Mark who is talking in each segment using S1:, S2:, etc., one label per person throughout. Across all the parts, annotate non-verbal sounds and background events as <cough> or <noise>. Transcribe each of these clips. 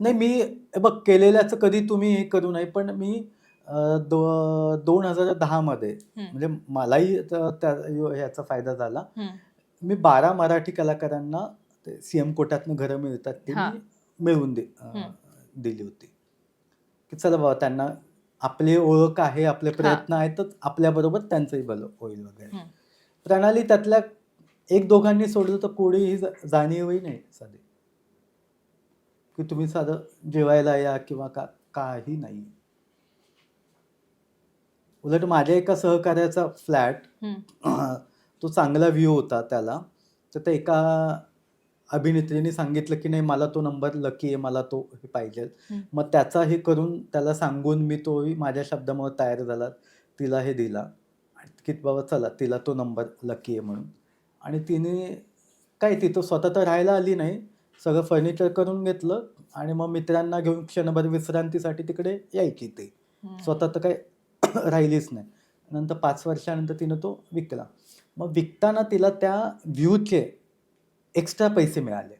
S1: नाही मी बघ केलेल्याचं कधी तुम्ही हे करू नये पण मी दो दोन हजार दहामध्ये. म्हणजे मलाही ह्याचा फायदा झाला. मी बारा मराठी कलाकारांना ते सी एम कोट्यातनं घरं मिळतात ते. मी मिळवून दे. दिली होती की चला बाबा त्यांना आपली ओळख आहे आपले प्रयत्न आहेतच आपल्याबरोबर त्यांचंही भलं होईल वगैरे. प्रणाली त्यातल्या एक दोघांनी सोडलं तर कोणीही जा- जाणीवही नाही साधी की तुम्ही साधं जेवायला या किंवा का काही नाही. उलट माझ्या एका सहकार्याचा फ्लॅट. <clears throat> तो चांगला व्ह्यू होता त्याला. तर त्या एका अभिनेत्रीने सांगितलं की नाही मला तो नंबर लकी आहे मला तो हे पाहिजे. मग त्याचा हे करून त्याला सांगून मी तोही माझ्या शब्दामुळे तयार झाला. तिला हे दिला. की बाबा चला तिला तो नंबर लकी आहे म्हणून. आणि तिने काय तिथं स्वतः तर राहायला आली नाही. सगळं फर्निचर करून घेतलं आणि मग मित्रांना घेऊन क्षणभर विश्रांतीसाठी तिकडे यायची ते. स्वतः तर काही <coughs> राहिलीच नाही. नंतर पाच वर्षानंतर तिनं तो विकला. मग विकताना तिला त्या व्ह्यूचे एक्स्ट्रा पैसे मिळाले.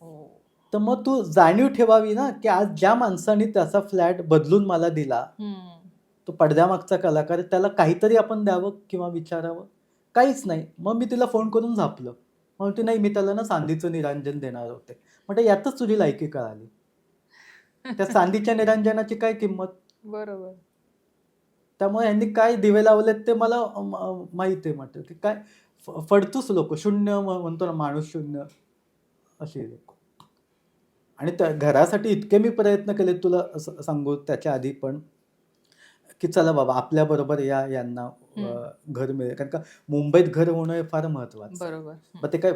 S2: हो.
S1: तर मग तू जाणीव ठेवावी ना की आज ज्या माणसाने त्याचा फ्लॅट बदलून मला दिला. तो पडद्यामागचा कलाकार त्याला काहीतरी आपण द्यावं किंवा विचारावं? काहीच नाही. मग मी तिला फोन करून झापलं. म्हणते नाही मी त्याला ना चांदीचं निरांजन देणार होते. म्हणजे यातच तुझी लायकी कळाली. त्या <laughs> चांदीच्या निरांजनाची काय किंमत?
S2: बरोबर.
S1: त्यामुळे यांनी काय दिवे लावलेत ते मला माहीत आहे म्हटलं. की काय फ- फडतूच लोक शून्य म्हणतो ना माणूस शून्य असे लोक. आणि त्या घरासाठी इतके मी प्रयत्न केले तुला सांगू त्याच्या आधी पण. की चला बाबा आपल्या बरोबर या यांना अ, घर मिळेल. कारण का मुंबईत घर होणं हे फार महत्वाचं आहे.
S2: बरोबर.
S1: मग ते काय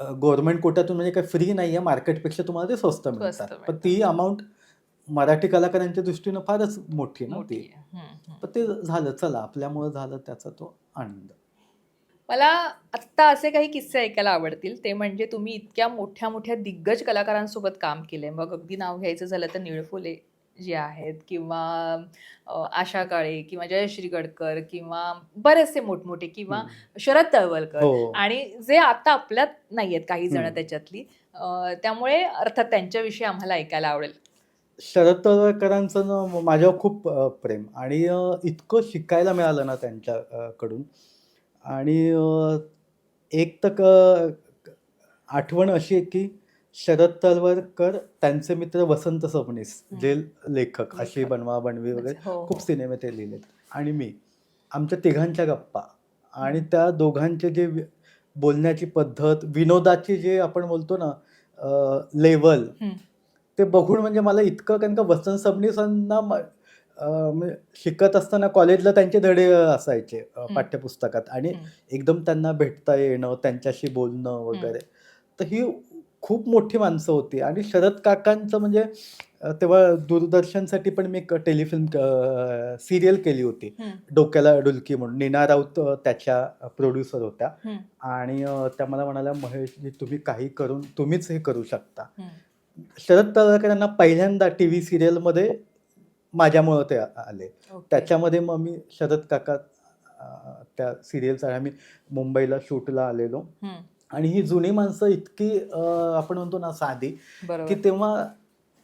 S1: गव्हर्नमेंट कोट्यातून म्हणजे काय फ्री नाही आहे मार्केटपेक्षा तुम्हाला ते स्वस्त मिळतात. पण. ती अमाऊंट मराठी कलाकारांच्या दृष्टीनं फारच मोठी ना
S2: मोठी
S1: ती
S2: आहे.
S1: पण ते झालं चला आपल्यामुळं झालं त्याचा तो आनंद.
S2: मला आत्ता असे काही किस्से ऐकायला आवडतील. ते म्हणजे तुम्ही इतक्या मोठ्या मोठ्या दिग्गज कलाकारांसोबत काम केलंय. मग अगदी नाव घ्यायचं झालं तर निळफुले जे आहेत किंवा आशा काळे किंवा जयश्री गडकर किंवा बरेचसे मोठमोठे किंवा. शरद तळवलकर
S1: हो
S2: आणि जे आता आपल्यात नाहीयेत काही जण. त्याच्यातली त्यामुळे अर्थात त्यांच्याविषयी आम्हाला ऐकायला आवडेल
S1: शरद तळवळकरांचं ना माझ्यावर खूप प्रेम आणि इतकं शिकायला मिळालं ना त्यांच्या अ, कडून आणि एक तर आठवण अशी आहे की शरद तळवळकर त्यांचे मित्र वसंत सबनीस जे लेखक अशी. बनवा बनवी वगैरे
S2: हो,
S1: खूप. सिनेमे ते लिहिलेत आणि मी आमच्या तिघांच्या गप्पा आणि त्या दोघांचे जे वि- बोलण्याची पद्धत विनोदाची जे आपण बोलतो ना लेवल
S2: हम्म.
S1: ते बघून म्हणजे मला इतकं कारण का वसंत सबनीसांना म- अं, म्हणजे शिकत असताना कॉलेजला त्यांचे धडे असायचे अं. पाठ्यपुस्तकात आणि
S2: हम्म.
S1: एकदम त्यांना भेटता येणं त्यांच्याशी बोलणं वगैरे तर ही खूप मोठी माणसं होती आणि शरद काकांचं म्हणजे तेव्हा दूरदर्शनसाठी पण मी एक टेलिफिल्म सिरियल केली होती. डोक्याला डुलकी म्हणून नीना राऊत त्याच्या प्रोड्युसर होत्या. आणि त्या मला म्हणाल्या महेशजी तुम्ही काही करून तुम्हीच हे करू शकता. शरद तळवळकरांना पहिल्यांदा टी व्ही सिरियलमध्ये माझ्यामुळं ते आले. त्याच्यामध्ये मग मी शरद काका त्या सिरियलचा आम्ही मुंबईला शूटला आलेलो. आणि ही जुनी माणसं इतकी आपण म्हणतो ना साधी की तेव्हा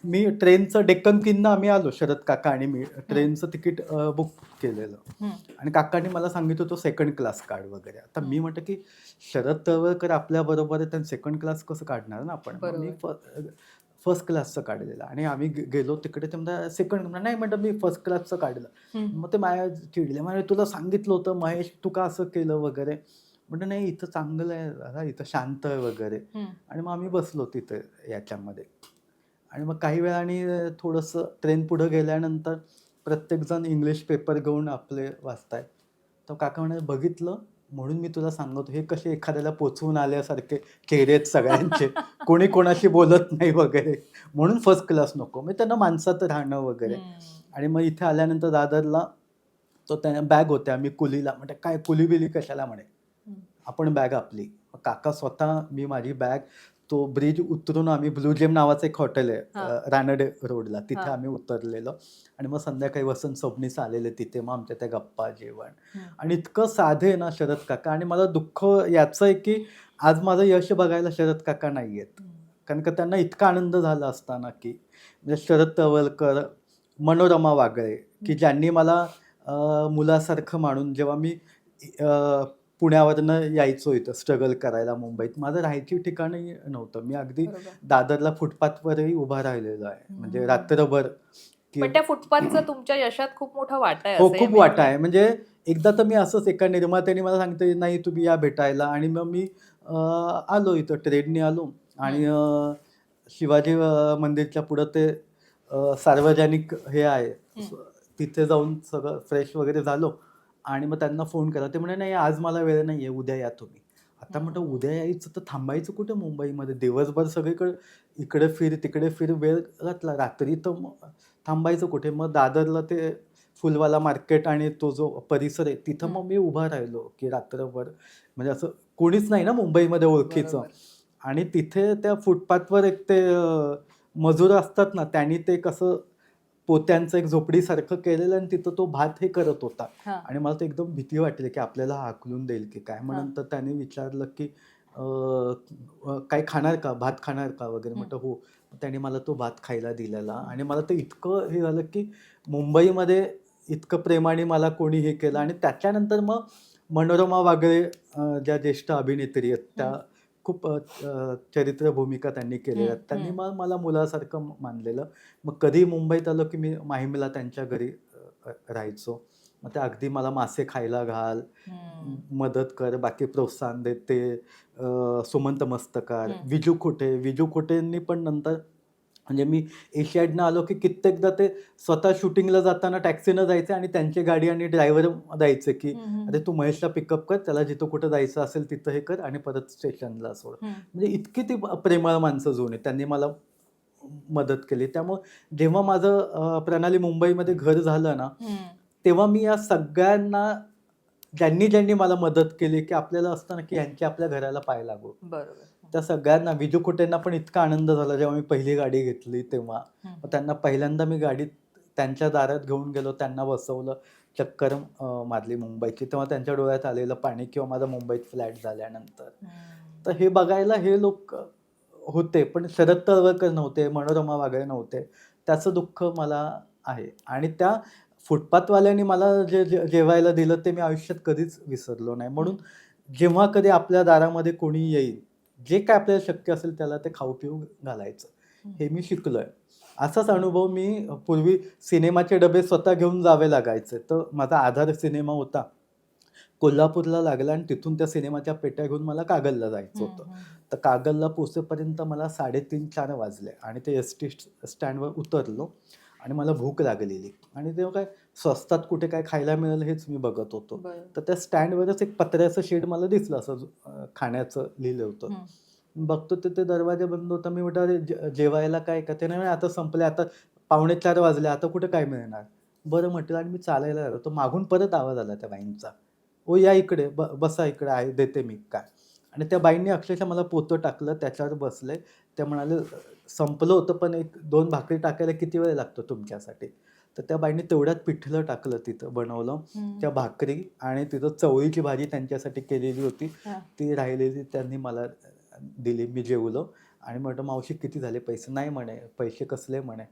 S1: मी ट्रेनचं डेक्कन किन्न आम्ही आलो शरद काका आणि मी. ट्रेनचं तिकीट बुक केलेलं. आणि काकांनी मला सांगितलं होतं सेकंड क्लास कार्ड वगैरे. आता मी म्हटलं की शरद तळवळकर आपल्या बरोबर आहे त्यांनी सेकंड क्लास कसं काढणार ना आपण? मी फर्स्ट क्लासचं काढलेलं. आणि आम्ही गेलो तिकडे ते म्हणता सेकंड नाही म्हटलं मी फर्स्ट क्लासचं काढलं. मग ते माझ्या चिडले. म्हणजे तुला सांगितलं होतं महेश तू का असं केलं वगैरे? म्हटलं नाही इथं चांगलं आहे दादा इथं शांत आहे वगैरे. आणि मग आम्ही बसलो तिथे याच्यामध्ये. आणि मग काही वेळाने थोडंसं ट्रेन पुढं गेल्यानंतर प्रत्येकजण इंग्लिश पेपर घेऊन आपले वाचतायत तर काका म्हणे बघितलं. म्हणून मी तुला सांगतो हे कसे एखाद्याला पोचवून आल्यासारखे चेहरे आहेत सगळ्यांचे. <laughs> कोणी कोणाशी बोलत नाही वगैरे. म्हणून फर्स्ट क्लास नको. मी त्यांना माणसात राहणं वगैरे. आणि मग इथे आल्यानंतर दादरला तो त्या बॅग होत्या आम्ही कुलीला. म्हणजे काय कुली बिली कशाला म्हणे. आपण बॅग आपली. काका स्वतः मी माझी बॅग तो ब्रिज उतरून आम्ही ब्लू जेम नावाचं एक हॉटेल आहे रानडे रोडला. तिथे. आम्ही उतरलेलो. आणि मग संध्याकाळी वसंत स्वप्नीस आलेले तिथे. मग आमच्या त्या गप्पा जेवण. आणि इतकं साधे ना शरद काका. आणि मला दुःख याचं आहे की आज माझं यश बघायला शरद काका नाही आहेत. कारण का त्यांना इतका आनंद झाला असताना की म्हणजे शरद तवलकर मनोरमा वागळे की ज्यांनी मला मुलासारखं मानून जेव्हा मी पुण्यावरनं यायचो इथं स्ट्रगल करायला मुंबईत. माझं राहायची ठिकाणही नव्हतं. मी अगदी. दादरला फुटपाथवरही उभा राहिलेलो आहे. म्हणजे. रात्रभर की
S2: पण त्या फुटपाथचा तुमच्या यशात खूप मोठा वाटा आहे
S1: हो खूप वाटा आहे. म्हणजे एकदा तर मी असंच एका निर्मात्याने मला सांगते नाही तुम्ही या भेटायला. आणि मग मी आलो इथं ट्रेनने आलो. आणि शिवाजी मंदिरच्या पुढं ते सार्वजनिक हे आहे. तिथे जाऊन सगळं फ्रेश वगैरे झालो. आणि मग त्यांना फोन केला. ते म्हणे नाही आज मला वेळ नाही आहे उद्या या तुम्ही. आता म्हटलं. उद्या यायचं तर थांबायचं कुठे मुंबईमध्ये? दिवसभर सगळीकडे इकडे फिर तिकडे फिर वेळ घातला. रात्री तर मग थांबायचं कुठे? मग दादरला ते फुलवाला मार्केट आणि तो जो परिसर आहे तिथं मग मी उभा राहिलो की रात्रभर. म्हणजे असं कोणीच नाही ना मुंबईमध्ये ओळखीचं. आणि तिथे त्या फुटपाथवर एक ते मजूर असतात ना त्यांनी ते कसं पोत्यांचं एक झोपडीसारखं केलेलं आणि तिथं तो भात हे करत होता. आणि मला तर एकदम भीती वाटली की आपल्याला हाकलून देईल की काय? मग
S2: हा.
S1: नंतर त्याने विचारलं की काय खाणार का? भात खाणार का? वगैरे. म्हटलं हो. त्याने मला तो भात खायला दिलेला. आणि मला ते इतकं हे झालं की मुंबईमध्ये इतकं प्रेमाने मला कोणी हे केलं. आणि त्याच्यानंतर मग मनोरमा वागळे ज्या ज्येष्ठ अभिनेत्री आहेत त्या. खूप चरित्र भूमिका त्यांनी केलेल्या आहेत त्यांनी. मग मला मुलासारखं मानलेलं मग कधी मुंबईत आलो की मी माहीमला त्यांच्या घरी राहायचो मग ते अगदी मला मासे खायला घाल. मदत कर बाकी प्रोत्साहन देते सुमंत मस्तकार. विजू खोटे विजू खोटेंनी पण नंतर म्हणजे मी एशियाडनं आलो की कित्येकदा ते स्वतः शूटिंगला जाताना टॅक्सीनं जायचे आणि त्यांची गाडी आणि ड्रायव्हर द्यायचे की. अरे तू महेशला पिकअप कर त्याला जिथं कुठं जायचं असेल तिथं हे कर आणि परत स्टेशनला सोड. म्हणजे इतकी ती प्रेमळ माणसं जुनी त्यांनी मला मदत केली त्यामुळं जेव्हा माझं प्रणाली मुंबईमध्ये घर झालं ना. तेव्हा मी या सगळ्यांना ज्यांनी ज्यांनी मला मदत केली की आपल्याला असतं ना की यांची आपल्या घराला पाय लागू
S2: बरोबर
S1: त्या सगळ्यांना विजू कुटेंना पण इतका आनंद झाला जेव्हा मी पहिली गाडी घेतली तेव्हा. त्यांना पहिल्यांदा मी गाडीत त्यांच्या दारात घेऊन गेलो त्यांना बसवलं चक्कर मारली मुंबईची. तेव्हा त्यांच्या डोळ्यात आलेलं पाणी किंवा माझा मुंबईत फ्लॅट झाल्यानंतर. तर हे बघायला हे लोक होते पण शरद तळवळकर नव्हते मनोरमा वागळे नव्हते. त्याचं दुःख मला आहे. आणि त्या फुटपाथवाल्यांनी मला जे जे- जेवायला दिलं ते मी आयुष्यात कधीच विसरलो नाही. म्हणून जेव्हा कधी आपल्या दारामध्ये कोणी येईल जे काय आपल्याला शक्य असेल त्याला ते खाऊ पिऊ घालायचं. हे मी शिकलोय. असाच अनुभव मी पूर्वी सिनेमाचे डबे स्वतः घेऊन जावे लागायचे. तर माझा आधार सिनेमा होता. कोल्हापूरला लागला आणि तिथून त्या सिनेमाच्या पेट्या घेऊन मला कागलला जायचं होतं. तर कागलला पोचेपर्यंत मला साडेतीन चार वाजले आणि ते एस टी स्टँडवर उतरलो आणि मला भूक लागलेली. आणि तेव्हा काय स्वस्तात कुठे काय खायला मिळेल हेच मी बघत होतो. तर त्या स्टँडवरच एक पत्र्याचं शेड मला दिसलं असं अं, खाण्याचं लिहिलं होतं. बघतो ते ते दरवाजा बंद होता. मी म्हटलं अरे जे- जेवायला काय का? ते नाही म्हणे, आता संपले आता पावणे चार वाजले आता कुठे काय मिळणार? बरं म्हटलं आणि मी चालायला लागलो तर मागून परत आवाज आला त्या बाईंचा. ओ या इकडे ब बसा इकडे आहे देते मी काय आणि त्या बाईंनी अक्षरशः मला पोतं टाकलं त्याच्यावर बसले. त्या म्हणाले संपलं होतं पण एक दोन भाकरी टाकायला किती वेळ लागतो तुमच्यासाठी? तर त्या बाईंनी तेवढ्यात पिठलं टाकलं तिथं बनवलं. त्या भाकरी आणि तिथं चवळीची भाजी त्यांच्यासाठी केलेली होती. ती राहिलेली त्यांनी मला दिली मी जेवलो. आणि म्हटलं मावशी किती झाले पैसे? नाही म्हणे पैसे कसले म्हणे?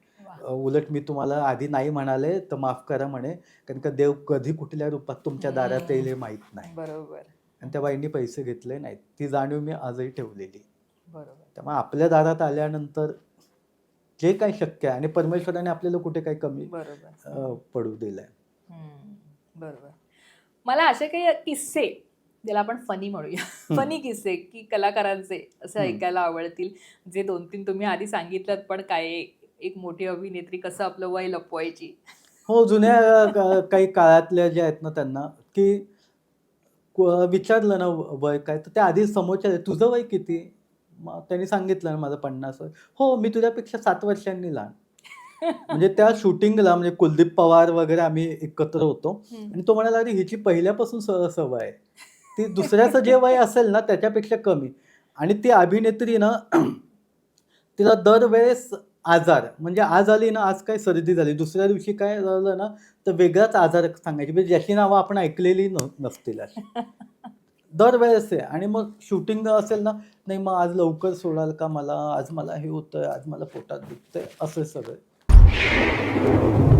S1: उलट मी तुम्हाला आधी नाही म्हणाले तर माफ करा म्हणे. कारण का देव कधी कुठल्या रूपात तुमच्या दारात येईल हे माहीत नाही.
S2: बरोबर.
S1: आणि त्या बाईंनी पैसे घेतले नाहीत. ती जाणीव मी आजही ठेवलेली.
S2: बरोबर.
S1: त्यामुळे आपल्या दारात आल्यानंतर जे काही शक्य आहे आणि परमेश्वराने आपल्याला कुठे काही कमी
S2: बरोबर.
S1: पडू दिलंय.
S2: बरोबर. मला असे काही किस्से ज्याला आपण फनी म्हणूया. फनी किस्से की कलाकारांचे असे. ऐकायला आवडतील. जे दोन तीन तुम्ही आधी सांगितलं पण काय एक मोठी अभिनेत्री कसं आपलं वय लपवायची.
S1: हो जुन्या काही काळातल्या ज्या आहेत ना त्यांना की क- विचारलं ना वय काय तर त्या आधी समोरच्या तुझं वय किती? मग त्यांनी सांगितलं ना माझं पन्नास हो मी तुझ्यापेक्षा सात वर्षांनी लहान. म्हणजे त्या <laughs> शूटिंगला म्हणजे कुलदीप पवार वगैरे आम्ही एकत्र होतो. आणि तो म्हणाला अरे हिची पहिल्यापासून सवय आहे. ती <laughs> दुसऱ्याचं जे वय असेल ना त्याच्यापेक्षा कमी. आणि ती अभिनेत्री ना <clears throat> तिला दरवेळेस आजार म्हणजे आज आली ना आज काय सर्दी झाली दुसऱ्या दिवशी काय झालं ना तर वेगळाच आजार सांगायची. म्हणजे ज्याची नावं आपण ऐकलेली नसतील अशी. <laughs> दरवेळेस आहे. आणि मग शूटिंग असेल ना नाही मग आज लवकर सोडाल का मला? आज मला हे होतंय आज मला पोटात दुखतंय असं सगळं.